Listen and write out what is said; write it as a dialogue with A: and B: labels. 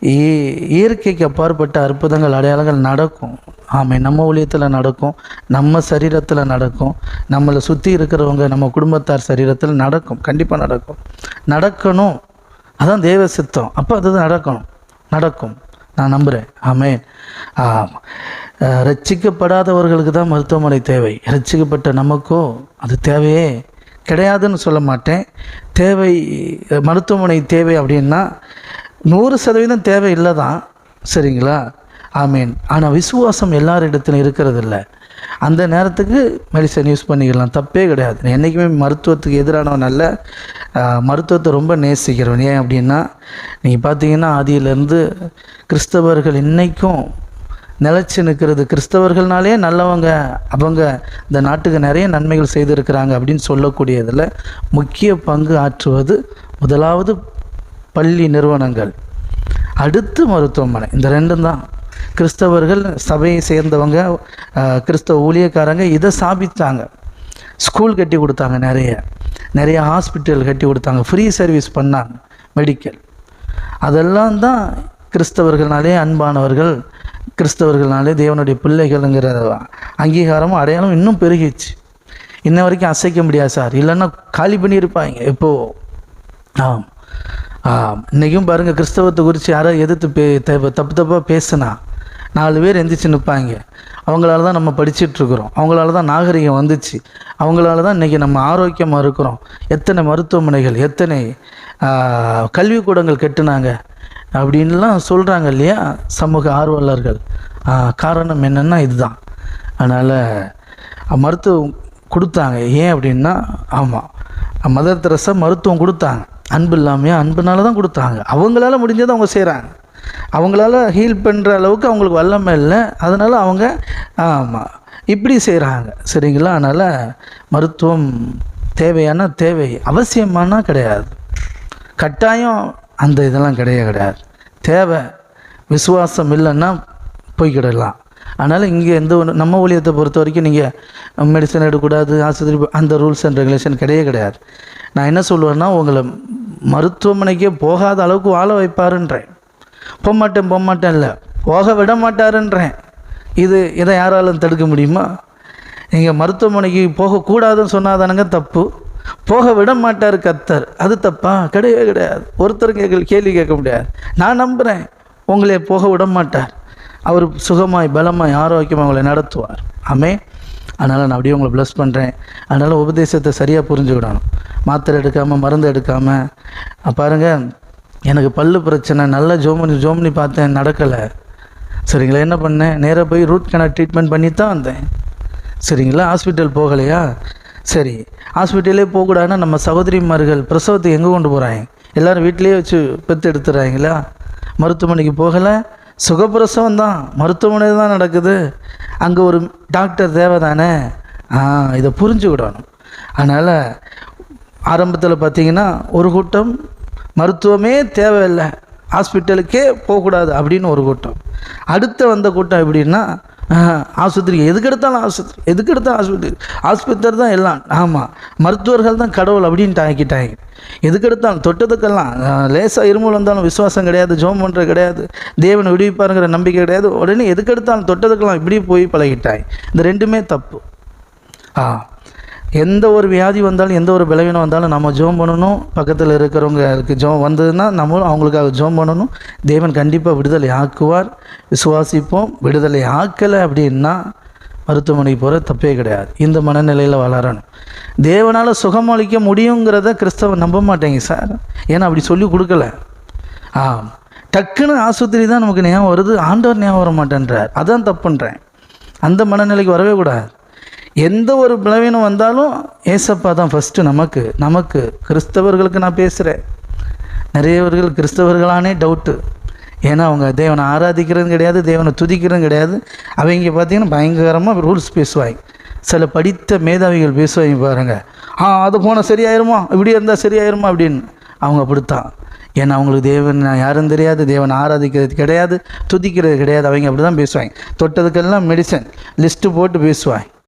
A: இ- இயற்கைக்கு அப்பாற்பட்ட அற்புதங்கள் அடையாளங்கள் நடக்கும். ஆமை நம்ம ஊழியத்தில் நடக்கும் நம்ம சரீரத்தில் நடக்கும் நம்மளை சுற்றி இருக்கிறவங்க நம்ம குடும்பத்தார் சரீரத்தில் நடக்கும் கண்டிப்பாக நடக்கும். நடக்கணும். அதான் தேவ சித்தம். அப்போ அது நடக்கணும். நடக்கும். நான் நம்புகிறேன் ஆமே. ஆம். ரட்சிக்கப்படாதவர்களுக்கு தான் மருத்துவமனை தேவை. ரட்சிக்கப்பட்ட நமக்கோ அது தேவையே கிடையாதுன்னு சொல்ல மாட்டேன். தேவை மருத்துவமனை தேவை அப்படின்னா நூறு சதவீதம் தேவை இல்லை தான் சரிங்களா? ஆமீன். ஆனால் விசுவாசம் எல்லாரிடத்திலும் இருக்கிறது இல்லை அந்த நேரத்துக்கு மெடிசன் யூஸ் பண்ணிக்கலாம். தப்பே கிடையாது. என்றைக்குமே மருத்துவத்துக்கு எதிரானவன் அல்ல. மருத்துவத்தை ரொம்ப நேசிக்கிறவன். ஏன் அப்படின்னா நீங்கள் பார்த்தீங்கன்னா ஆதியிலேருந்து கிறிஸ்தவர்கள் இன்றைக்கும் நிலச்சி நிற்கிறது. கிறிஸ்தவர்கள்னாலே நல்லவங்க அவங்க இந்த நாட்டுக்கு நிறைய நன்மைகள் செய்திருக்கிறாங்க அப்படின்னு சொல்லக்கூடியதில் முக்கிய பங்கு ஆற்றுவது முதலாவது பள்ளி நிறுவனங்கள். அடுத்து மருத்துவமனை. இந்த ரெண்டும் தான். கிறிஸ்தவர்கள் சபையை சேர்ந்தவங்க கிறிஸ்தவ ஊழியக்காரங்க இதை சாபித்தாங்க ஸ்கூல் கட்டி கொடுத்தாங்க நிறைய. நிறைய ஹாஸ்பிட்டல் கட்டி கொடுத்தாங்க. ஃப்ரீ சர்வீஸ் பண்ணாங்க. மெடிக்கல். அதெல்லாம் தான் கிறிஸ்தவர்கள்னாலே அன்பானவர்கள் கிறிஸ்தவர்கள்னாலே தேவனுடைய பிள்ளைகள்ங்கிற அங்கீகாரமும் அடையாளம் இன்னும் பெருகிச்சு இன்ன வரைக்கும் அசைக்க முடியாது சார். இல்லைன்னா காலி பண்ணியிருப்பாங்க எப்போ ஆம். இன்றைக்கும் பாருங்கள் கிறிஸ்தவத்தை குறித்து யாரோ எதிர்த்து பே தப்பு தப்பாக பேசுனா நாலு பேர் எந்திரிச்சு நிற்பாங்க அவங்களால தான் நம்ம படிச்சிட்ருக்குறோம் அவங்களால தான் நாகரிகம் வந்துச்சு. அவங்களால தான் இன்றைக்கி நம்ம ஆரோக்கியமாக இருக்கிறோம். எத்தனை மருத்துவமனைகள் எத்தனை கல்விக்கூடங்கள் கெட்டுனாங்க அப்படின்லாம் சொல்கிறாங்க இல்லையா சமூக ஆர்வலர்கள். காரணம் என்னென்னா இதுதான். அதனால் மருத்துவம் கொடுத்தாங்க. ஏன் அப்படின்னா ஆமாம் மதர் தெரசா மருத்துவம் கொடுத்தாங்க. அன்பு இல்லாமையா? அன்புனால தான் கொடுத்தாங்க. அவங்களால முடிஞ்சதை அவங்க செய்கிறாங்க அவங்களால ஹீல் பண்ணுற அளவுக்கு அவங்களுக்கு வல்லமை இல்லை. அதனால் அவங்க ஆமாம் இப்படி செய்கிறாங்க சரிங்களா? அதனால் மருத்துவம் தேவையான தேவை. அவசியமானா கிடையாது. கட்டாயம் அந்த இதெல்லாம் கிடையாது கிடையாது. தேவை. விசுவாசம் இல்லைன்னா போய்க்கிடலாம். அதனால் இங்கே எந்த ஒன்று நம்ம ஊழியத்தை பொறுத்த வரைக்கும் நீங்கள் மெடிசன் எடுக்கக்கூடாது ஆஸ்பத்திரி போ- அந்த ரூல்ஸ் அண்ட் ரெகுலேஷன் கிடையவே கிடையாது. நான் என்ன சொல்லுவேன்னா உங்களை மருத்துவமனைக்கே போகாத அளவுக்கு வாழ வைப்பாருன்றேன். போக மாட்டேன் போக மாட்டேன் இல்லை. போக விட மாட்டாருன்றேன். இது இதை யாராலும் தடுக்க முடியுமா? நீங்கள் மருத்துவமனைக்கு போகக்கூடாதுன்னு சொன்னாதானுங்க தப்பு. போக விட மாட்டார் கத்தர். அது தப்பா? கிடையவே கிடையாது. ஒருத்தர் கேட்க கேள்வி கேட்க முடியாது. நான் நம்புகிறேன் உங்களை போக விட மாட்டார். அவர் சுகமாய் பலமாய் ஆரோக்கியமாக உங்களை நடத்துவார். ஆமே அதனால் நான் அப்படியே உங்களை ப்ளஸ் பண்ணுறேன் அதனால் உபதேசத்தை சரியாக புரிஞ்சுக்கிடணும். மாத்திரை எடுக்காமல் மருந்து எடுக்காமல் பாருங்கள் எனக்கு பல்லு பிரச்சனை நல்லா ஜோமனி ஜோமனி பார்த்தேன் நடக்கலை. சரிங்களா என்ன பண்ணேன்? நேராக போய் ரூட் கனல் ட்ரீட்மெண்ட் பண்ணி தான் வந்தேன். சரிங்களா ஹாஸ்பிட்டல் போகலையா? சரி ஹாஸ்பிட்டலே போகக்கூடாதுன்னா நம்ம சகோதரிமார்கள் பிரசவத்துக்கு எங்கே கொண்டு போகிறாங்க எல்லோரும் வீட்டிலேயே வச்சு பெற்று எடுத்துடுறாங்களா? மருத்துவமனைக்கு போகலை. சுகப்பிரசவம் தான் மருத்துவமனை தான் நடக்குது. அங்கே ஒரு டாக்டர் தேவை தானே ஆ இதை புரிஞ்சுக்கிடணும். அதனால் ஆரம்பத்தில் பார்த்தீங்கன்னா ஒரு கூட்டம் மருத்துவமே தேவையில்லை. ஹாஸ்பிட்டலுக்கே போகக்கூடாது அப்படின்னு ஒரு கூட்டம். அடுத்து வந்த கூட்டம் எப்படின்னா ஆஸ்பத்திரிக்கு எதுக்கு எடுத்தாலும் ஆஸ்பத்திரி. எதுக்கு எடுத்தாலும் ஆஸ்பத்திரி. ஆஸ்பத்திரி தான் எல்லாம். ஆமாம் மருத்துவர்கள் தான் கடவுள் அப்படின்ட்டு ஆக்கிட்டாங்க. எதுக்கு எடுத்தாலும் தொட்டதுக்கெல்லாம் லேசாக இருமல் வந்தாலும் விசுவாசம் கிடையாது ஜோம் பண்ணுறது கிடையாது தேவன் விடுவிப்பாருங்கிற நம்பிக்கை கிடையாது. உடனே எதுக்கு எடுத்தாலும் தொட்டதுக்கெல்லாம் இப்படி போய் பழகிட்டாங்க. இந்த ரெண்டுமே தப்பு. ஆ. எந்த ஒரு வியாதி வந்தாலும் எந்த ஒரு பலவீனம் வந்தாலும் நம்ம ஜோம் பண்ணணும். பக்கத்தில் இருக்கிறவங்களுக்கு ஜோம் வந்ததுன்னா நம்மளும் அவங்களுக்காக ஜோம் பண்ணணும். தேவன் கண்டிப்பாக விடுதலை ஆக்குவார். விசுவாசிப்போம். விடுதலை ஆக்கலை அப்படின்னா மருத்துவமனைக்கு போகிற தப்பே கிடையாது. இந்த மனநிலையில் வளரணும். தேவனால் சுகமளிக்க முடியுங்கிறத கிறிஸ்தவன் நம்ப மாட்டேங்க சார். ஏன்னா அப்படி சொல்லி கொடுக்கல. ஆ டக்குன்னு ஆஸ்பத்திரி தான் நமக்கு ஞாபகம் வருது. ஆண்டவர் ஞாபகம் வர மாட்டேன்றார். அதான் தப்புன்றேன். அந்த மனநிலைக்கு வரவே கூடாது. எந்த ஒரு பலவீனம் வந்தாலும் ஏசப்பா தான் ஃபஸ்ட்டு நமக்கு நமக்கு. கிறிஸ்தவர்களுக்கு நான் பேசுகிறேன் நிறையவர்கள் கிறிஸ்தவர்களானே டவுட்டு ஏன்னா அவங்க தேவனை ஆராதிக்கிறதும் கிடையாது தேவனை துதிக்கிறதும் கிடையாது. அவங்க பார்த்தீங்கன்னா பயங்கரமாக ரூல்ஸ் பேசுவாங்க. சில படித்த மேதாவிகள் பேசுவாங்க பாருங்கள் ஆ அது போனால் சரியாயிருமா? இப்படி இருந்தால் சரியாயிருமா அப்படின்னு. அவங்க அப்படித்தான். ஏன்னா அவங்களுக்கு தேவன் யாரும் தெரியாது தேவனை ஆராதிக்கிறது கிடையாது துதிக்கிறது கிடையாது. அவங்க அப்படி தான் பேசுவாங்க. தொட்டதுக்கெல்லாம் மெடிசன் லிஸ்ட்டு போட்டு பேசுவாங்க.